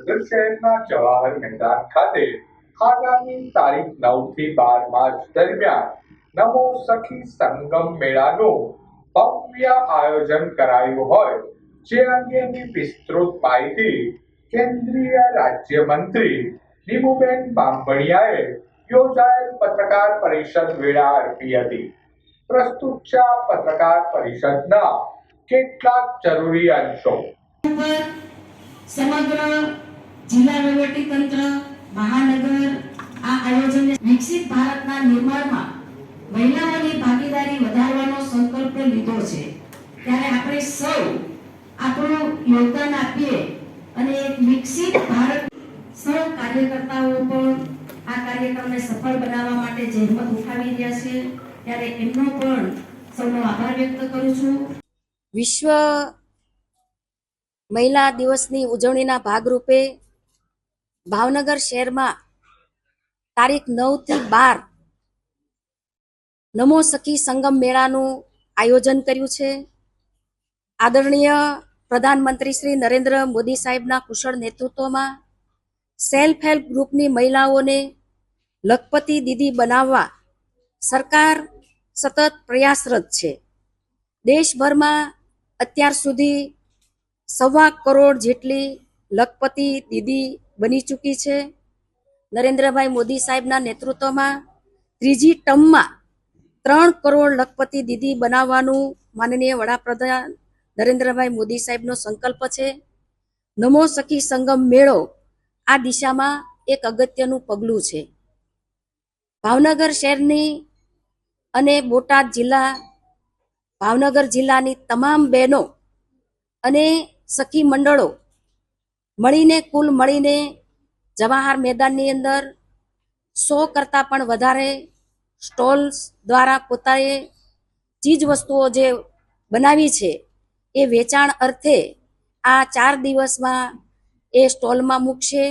ભાવનગર શહેરના જવાહર મેદાન ખાતે આગામી તારીખ નવથી બાર માર્ચ દરમિયાન નમો સખી સંગમ મેળાનું ભવ્ય આયોજન કરાયું હોય, જે અંગેની વિસ્તૃત માહિતી કેન્દ્રીય રાજ્યમંત્રી નીમુબેન બાંભણિયાએ યોજાયેલ પત્રકાર પરિષદ વેળા આપી હતી. પ્રસ્તુત છે પત્રકાર પરિષદના કેટલાક જરૂરી અંશો. સમગ્ર જિલ્લા વહીવટી તંત્ર, મહાનગર આ આયોજનને વિકસિત ભારતના નિર્માણમાં મહિલાઓની ભાગીદારી વધારવાનો સંકલ્પ લીધો છે. ત્યારે આપણે સૌ આપણું યોગદાન આપીએ અને એક વિકસિત ભારત સૌ કાર્યકર્તાઓ પણ આ કાર્યક્રમને સફળ બનાવવા માટે જહેમત ઉઠાવી રહ્યા છે, ત્યારે એમનો પણ સૌનો આભાર વ્યક્ત કરું છું. વિશ્વ મહિલા દિવસની ઉજવણીના ભાગરૂપે ભાવનગર શહેરમાં તારીખ નવથી બાર નમો સખી સંગમ મેળાનું આયોજન કર્યું છે. આદરણીય પ્રધાનમંત્રી શ્રી નરેન્દ્ર મોદી સાહેબના કુશળ નેતૃત્વમાં સેલ્ફ હેલ્પ ગ્રુપની મહિલાઓને લખપતિ દીદી બનાવવા સરકાર સતત પ્રયાસરત છે. દેશભરમાં અત્યાર સુધી સવા કરોડ જેટલી લખપતિ દીદી બની ચૂકી છે. નરેન્દ્રભાઈ મોદી સાહેબના નેતૃત્વમાં ત્રીજી ટર્મમાં ત્રણ કરોડ લખપતિ દીદી બનાવવાનું માનનીય વડાપ્રધાન નરેન્દ્રભાઈ મોદી સાહેબનો સંકલ્પ છે. નમો સખી સંગમ મેળો આ દિશામાં એક અગત્યનું પગલું છે. ભાવનગર શહેરની અને બોટાદ જિલ્લા, ભાવનગર જિલ્લાની તમામ બહેનો અને સખી મંડળો મળીને, કુલ મળીને જવાહર મેદાનની અંદર સો કરતાં પણ વધારે સ્ટોલ્સ દ્વારા પોતાએ ચીજ વસ્તુઓ જે બનાવી છે, એ વેચાણ અર્થે આ ચાર દિવસમાં એ સ્ટોલમાં મૂકશે.